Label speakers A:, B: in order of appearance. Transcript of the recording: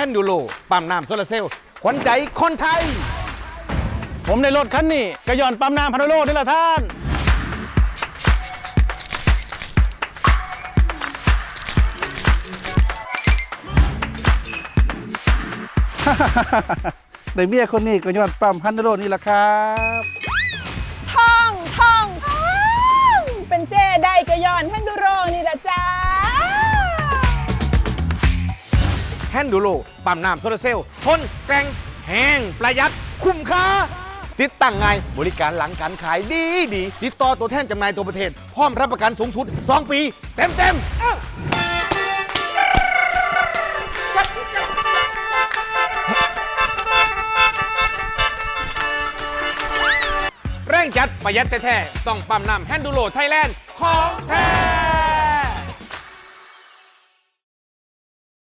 A: แฮนดูโลปั๊มน้ำโซลาร์เซลล์ขวัญใจคนไทย
B: ผมในรถคันนี้ก็ย้อนปั๊มน้ำพันโลนี่แหละท่าน
C: ในเมียคนนี้ก็ย้อนปั๊มฮันโรนี่แหละครับ
D: นดูโล
A: ปั๊มน้ำโซลาเซลล์ทนแกร่งแห้งประหยัดคุ้มค่าติดตั้งง่ายบริการหลังการขายดีดีติดต่อตัวแทนจำหน่ายตัวประเทศ พร้อมรับประกันสูงสุด 2 ปี เต็มเต็มแรงจัดประหยัดแท้ๆต้องปั๊มน้ำแฮนดูโลไทยแลนด์ของแท้